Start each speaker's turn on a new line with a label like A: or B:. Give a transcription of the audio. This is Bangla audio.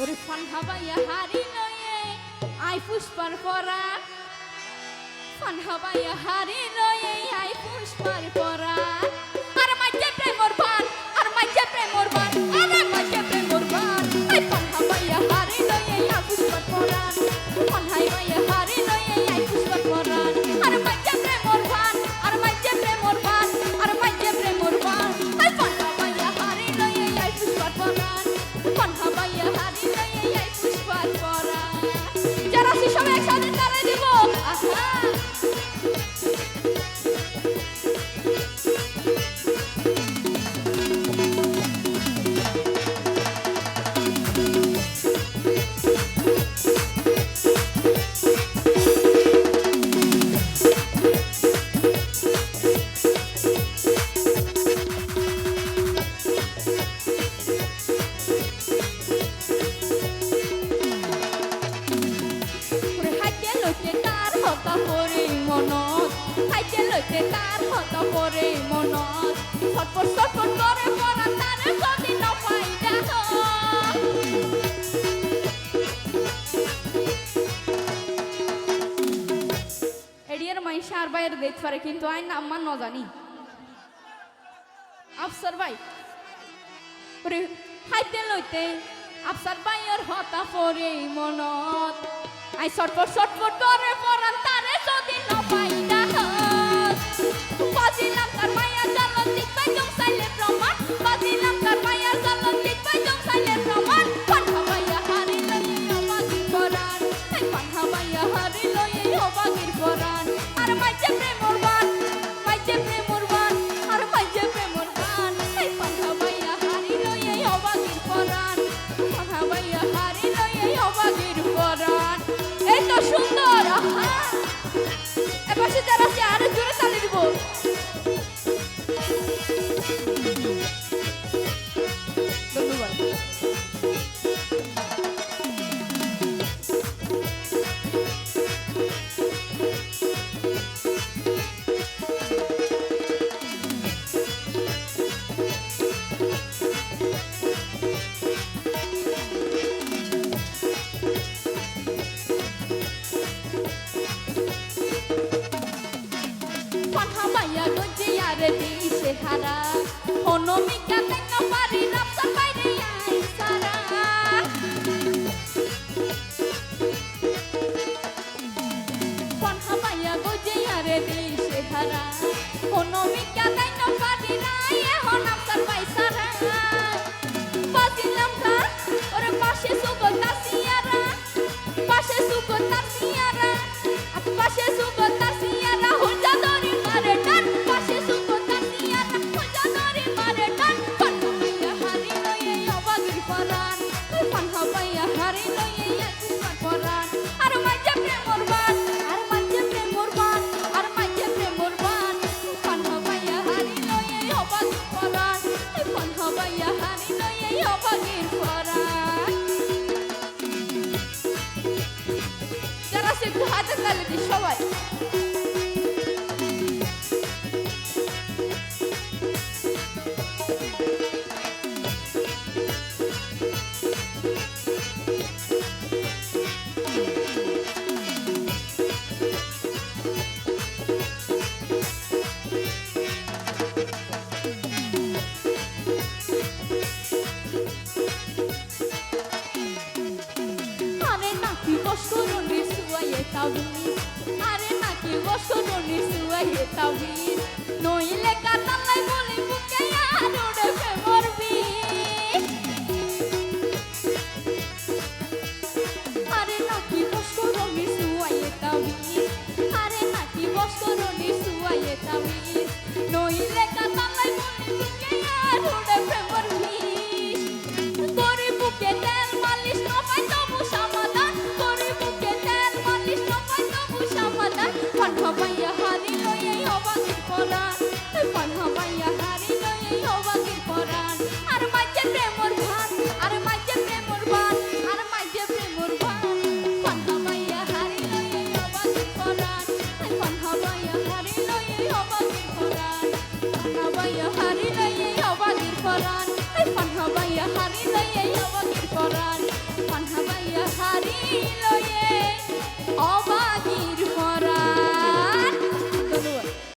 A: ওরে ফান হাবাইয়া হারি লয়ে আই পুষ্পার পরা ফান হাবাইয়া হারি লয়ে আই পুষ্পার পরা আর মাঝে প্রেমর বান আর মাঝে প্রেমর পরে মনত। হাইতে লইতে তার হতা পরে মনত। এডিয়ার পারে, কিন্তু আইন আমার ন আফসার ভাই হাইতে লইতে আফসার বাইয়ের হতা পরে মনত। আই সটপট সটপট করে সুন্দর এপাশে যারা আছে আরও রে দিছে হারা অনমিকা তেন পারি রাস্তা বাইরে আই সারা। পাঠা মাইয়া গজিয়া রে দিছে হারা অনমিকা তেন পারি না, এখন আপনার পাইসারা হাতে তালে দিই সবাই। সুয়াইয়ে তাবিজ আরে নাকি বস্করণের সুয়াইয়ে তাবিজ নইলে কাতালাই বলি বুকে আর ওড়ে মরবি। আরে নাকি বস্করণের সুয়াইয়ে তাবিজ আরে মাইয়া হারি লয়ে অবাগির পরাণ। পান্না মাইয়া হারি লয়ে অবাগির পরাণ। পান্না বাইয়া হারি অবা